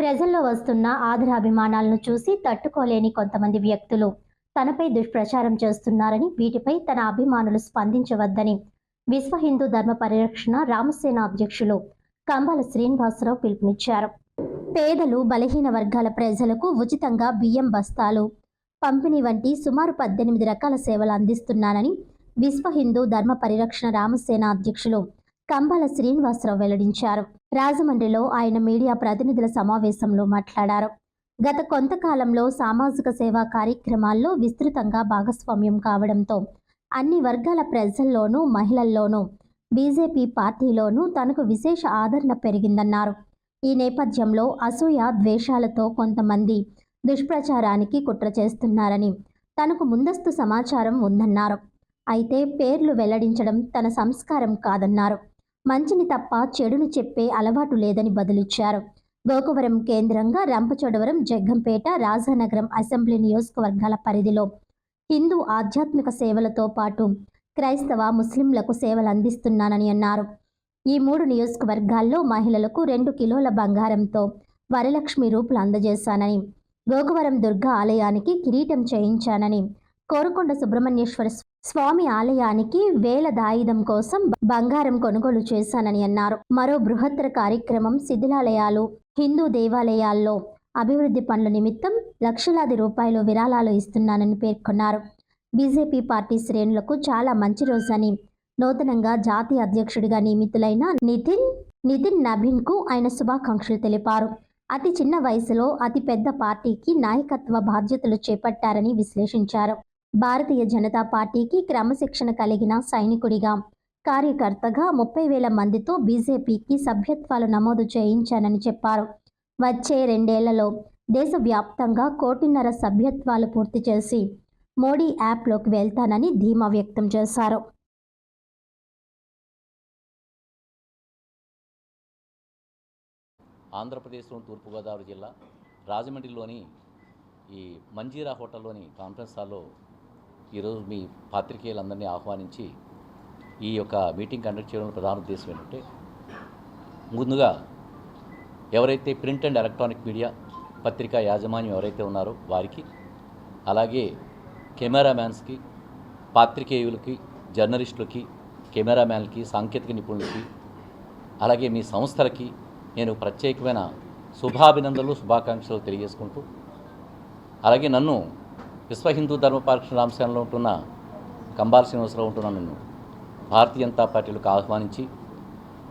ప్రజల్లో వస్తున్న ఆదరాభిమానాలను చూసి తట్టుకోలేని కొంతమంది వ్యక్తులు తనపై దుష్ప్రచారం చేస్తున్నారని వీటిపై తన అభిమానులు స్పందించవద్దని విశ్వ హిందూ ధర్మ పరిరక్షణ రామసేన అధ్యక్షులు కంబాల శ్రీనివాసరావు పిలుపునిచ్చారు. పేదలు బలహీన వర్గాల ప్రజలకు ఉచితంగా బియ్యం బస్తాలు పంపిణీ వంటి సుమారు పద్దెనిమిది రకాల సేవలు అందిస్తున్నానని విశ్వ హిందూ ధర్మ పరిరక్షణ రామసేన అధ్యక్షులు కంబాల శ్రీనివాసరావు వెల్లడించారు. రాజమండ్రిలో ఆయన మీడియా ప్రతినిధుల సమావేశంలో మాట్లాడారు. గత కొంతకాలంలో సామాజిక సేవా కార్యక్రమాల్లో విస్తృతంగా భాగస్వామ్యం కావడంతో అన్ని వర్గాల ప్రజల్లోనూ మహిళల్లోనూ బీజేపీ పార్టీలోనూ తనకు విశేష ఆదరణ పెరిగిందన్నారు. ఈ నేపథ్యంలో అసూయ ద్వేషాలతో కొంతమంది దుష్ప్రచారానికి కుట్ర చేస్తున్నారని తనకు ముందస్తు సమాచారం ఉందన్నారు. అయితే పేర్లు వెల్లడించడం తన సంస్కారం కాదన్నారు. మంచిని తప్ప చెడును చెప్పే అలవాటు లేదని బదులిచ్చారు. గోకవరం కేంద్రంగా రంపచోడవరం జగ్గంపేట రాజానగరం అసెంబ్లీ నియోజకవర్గాల పరిధిలో హిందూ ఆధ్యాత్మిక సేవలతో పాటు క్రైస్తవ ముస్లింలకు సేవలు అందిస్తున్నానని అన్నారు. ఈ మూడు నియోజకవర్గాల్లో మహిళలకు రెండు కిలోల బంగారంతో వరలక్ష్మి రూపులు అందజేశానని గోకవరం దుర్గా ఆలయానికి కిరీటం చేయించానని కోరుకొండ సుబ్రహ్మణ్యేశ్వర స్వామి ఆలయానికి వేల దాయుధం కోసం బంగారం కొనుగోలు చేశానని అన్నారు. మరో బృహత్తర కార్యక్రమం శిథిలాలయాలు హిందూ దేవాలయాల్లో అభివృద్ధి పనుల నిమిత్తం లక్షలాది రూపాయలు విరాళాలు ఇస్తున్నానని పేర్కొన్నారు. బీజేపీ పార్టీ శ్రేణులకు చాలా మంచి రోజని నూతనంగా జాతీయ అధ్యక్షుడిగా నియమితులైన నితిన్ నితిన్ నబీన్కు ఆయన శుభాకాంక్షలు తెలిపారు. అతి చిన్న వయసులో అతి పెద్ద పార్టీకి నాయకత్వ బాధ్యతలు చేపట్టారని విశ్లేషించారు. భారతీయ జనతా పార్టీకి క్రమశిక్షణ కలిగిన సైనికుడిగా కార్యకర్తగా ముప్పై వేల మందితో బీజేపీకి సభ్యత్వాలు నమోదు చేయించానని చెప్పారు. వచ్చే రెండేళ్ళలో దేశవ్యాప్తంగా కోటిన్నర సభ్యత్వాలు పూర్తి చేసి మోడీ యాప్లోకి వెళ్తానని ధీమా వ్యక్తం చేశారు. ఆంధ్రప్రదేశ్లోని తూర్పుగోదావరి జిల్లా రాజమండ్రిలోని ఈ మంజీరా హోటల్లోని కాన్ఫరెన్స్ హాల్లో ఈరోజు మీ పాత్రికేయులందరినీ ఆహ్వానించి ఈ యొక్క మీటింగ్ కండక్ట్ చేయడం ప్రధాన ఉద్దేశం ఏంటంటే ముందుగా ఎవరైతే ప్రింట్ అండ్ ఎలక్ట్రానిక్ మీడియా పత్రికా యాజమాన్యం ఎవరైతే ఉన్నారో వారికి అలాగే కెమెరామ్యాన్స్కి పాత్రికేయులకి జర్నలిస్టులకి కెమెరామ్యాన్లకి సాంకేతిక నిపుణులకి అలాగే మీ సంస్థలకి నేను ప్రత్యేకమైన శుభాభినందనలు శుభాకాంక్షలు తెలియజేసుకుంటూ అలాగే నన్ను విశ్వ హిందూ ధర్మ పరిరక్షణ రామసేనలో ఉంటున్న కంబాల శ్రీనివాసరావు ఉంటున్న నన్ను భారతీయ జనతా పార్టీలకు ఆహ్వానించి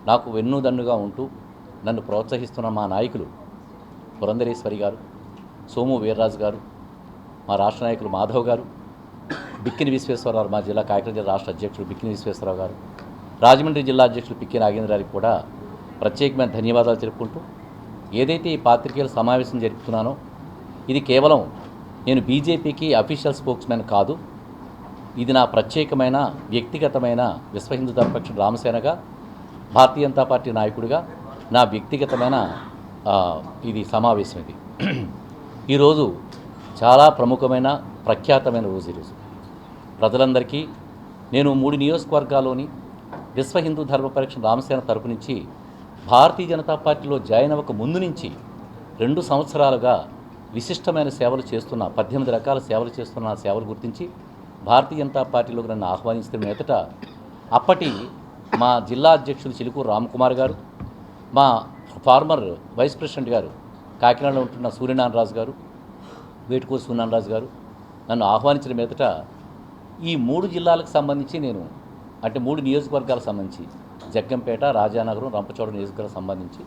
నాకు వెన్నుదన్నుగా ఉంటూ నన్ను ప్రోత్సహిస్తున్న మా నాయకులు పురంధరేశ్వరి గారు సోము వీర్రాజు గారు మా రాష్ట్ర నాయకులు మాధవ్ గారు బిక్కిని విశ్వేశ్వరరావు మా జిల్లా కాకినాడ జిల్లా రాష్ట్ర అధ్యక్షుడు బిక్కిని విశ్వేశ్వరరావు గారు రాజమండ్రి జిల్లా అధ్యక్షుడు పిక్కి నాగేంద్ర కూడా ప్రత్యేకమైన ధన్యవాదాలు తెలుపుకుంటూ ఏదైతే ఈ పాత్రికేయుల సమావేశం జరుపుతున్నానో ఇది కేవలం నేను బీజేపీకి అఫీషియల్ స్పోక్స్మెన్ కాదు. ఇది నా ప్రత్యేకమైన వ్యక్తిగతమైన విశ్వ హిందూ ధర్మపక్ష రామసేనగా భారతీయ జనతా పార్టీ నాయకుడిగా నా వ్యక్తిగతమైన ఇది సమావేశం ఇది. ఈరోజు చాలా ప్రముఖమైన ప్రఖ్యాతమైన రోజు ఈరోజు ప్రజలందరికీ నేను మూడు నియోజకవర్గాల్లోని విశ్వ హిందూ ధర్మ పరీక్ష రామసేన తరపు నుంచి భారతీయ జనతా పార్టీలో జాయిన్ అవ్వక ముందు నుంచి రెండు సంవత్సరాలుగా విశిష్టమైన సేవలు చేస్తున్న పద్దెనిమిది రకాల సేవలు చేస్తున్న సేవలు గుర్తించి భారతీయ జనతా పార్టీలోకి నన్ను ఆహ్వానిస్తున్న మీదట అప్పటి మా జిల్లా అధ్యక్షుడు చిలుకూరు రామకుమార్ గారు మా ఫార్మర్ వైస్ ప్రెసిడెంట్ గారు కాకినాడలో ఉంటున్న సూర్యనారాయణరాజు గారు వేటుకూరు సూర్యనారాయణరాజు గారు నన్ను ఆహ్వానించిన మీదట ఈ మూడు జిల్లాలకు సంబంధించి నేను అంటే మూడు నియోజకవర్గాలకు సంబంధించి జగ్గంపేట రాజానగరం రంపచోడ నియోజకవర్గాలకు సంబంధించి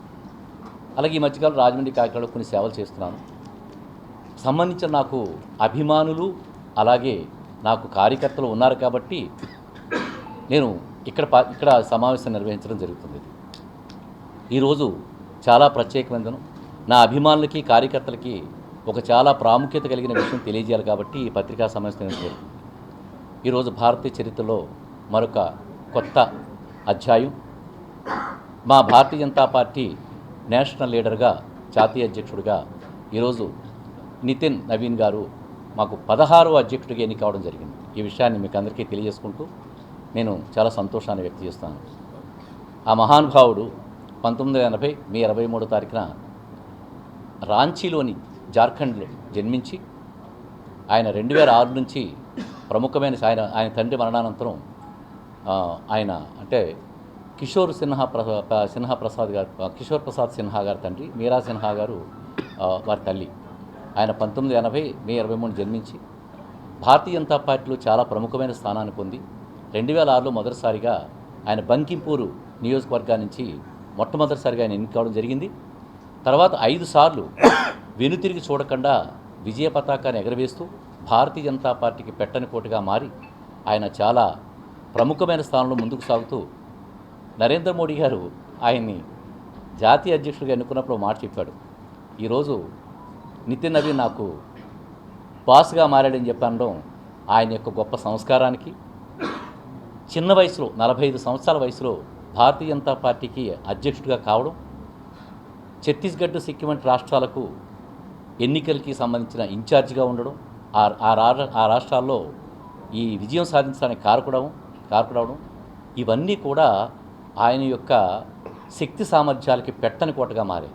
అలాగే ఈ మధ్యకాలం రాజమండ్రి కాకినాడలో కొన్ని సేవలు చేస్తున్నాను. సంబంధించిన నాకు అభిమానులు అలాగే నాకు కార్యకర్తలు ఉన్నారు కాబట్టి నేను ఇక్కడ ఇక్కడ సమావేశం నిర్వహించడం జరుగుతుంది. ఈరోజు చాలా ప్రత్యేకమైన నా అభిమానులకి కార్యకర్తలకి ఒక చాలా ప్రాముఖ్యత కలిగిన విషయం తెలియజేయాలి కాబట్టి ఈ పత్రికా సమావేశం జరుగుతుంది. ఈరోజు భారతీయ చరిత్రలో మరొక కొత్త అధ్యాయం. మా భారతీయ జనతా పార్టీ నేషనల్ లీడర్గా జాతీయ అధ్యక్షుడిగా ఈరోజు నితిన్ నవీన్ గారు మాకు పదహారో అధ్యక్షుడిగా ఎన్నికవడం జరిగింది. ఈ విషయాన్ని మీకు అందరికీ తెలియజేసుకుంటూ నేను చాలా సంతోషాన్ని వ్యక్తం చేస్తాను. ఆ మహానుభావుడు పంతొమ్మిది వందల ఎనభై మే ఇరవై మూడో తారీఖున రాంచీలోని జార్ఖండ్లో జన్మించి ఆయన రెండు వేల ఆరు నుంచి ప్రముఖమైన ఆయన ఆయన తండ్రి మరణానంతరం ఆయన అంటే కిషోర్ సిన్హా ప్ర సిన్హా ప్రసాద్ గారు కిషోర్ ప్రసాద్ సిన్హా గారి తండ్రి మీరా సిన్హా గారు వారి తల్లి. ఆయన పంతొమ్మిది ఎనభై మే ఇరవై మూడు జన్మించి భారతీయ జనతా పార్టీలో చాలా ప్రముఖమైన స్థానాన్ని పొంది రెండు వేల ఆరులో మొదటిసారిగా ఆయన బంకింపూరు నియోజకవర్గా నుంచి మొట్టమొదటిసారిగా ఆయన ఎన్నిక కావడం జరిగింది. తర్వాత ఐదు సార్లు వెనుతిరిగి చూడకుండా విజయ పతాకాన్ని ఎగరవేస్తూ భారతీయ జనతా పార్టీకి పెట్టని కోటగా మారి ఆయన చాలా ప్రముఖమైన స్థానంలో ముందుకు సాగుతూ నరేంద్ర మోడీ గారు ఆయన్ని జాతీయ అధ్యక్షుడిగా ఎన్నుకున్నప్పుడు మాట చెప్పాడు. ఈరోజు నితిన్ నవీన్ నాకు బాస్గా మారాడని చెప్పి ఆయన యొక్క గొప్ప సంస్కారానికి చిన్న వయసులో నలభై ఐదు సంవత్సరాల వయసులో భారతీయ జనతా పార్టీకి అధ్యక్షుడిగా కావడం ఛత్తీస్గఢ్ సిక్కిం వంటి రాష్ట్రాలకు ఎన్నికలకి సంబంధించిన ఇన్ఛార్జిగా ఉండడం ఆ ఆ రా- ఆ రాష్ట్రాల్లో ఈ విజయం సాధించడానికి కారకుడవం కారకుడవడం ఇవన్నీ కూడా ఆయన యొక్క శక్తి సామర్థ్యాలకి పెట్టని కోటగా మారాయి.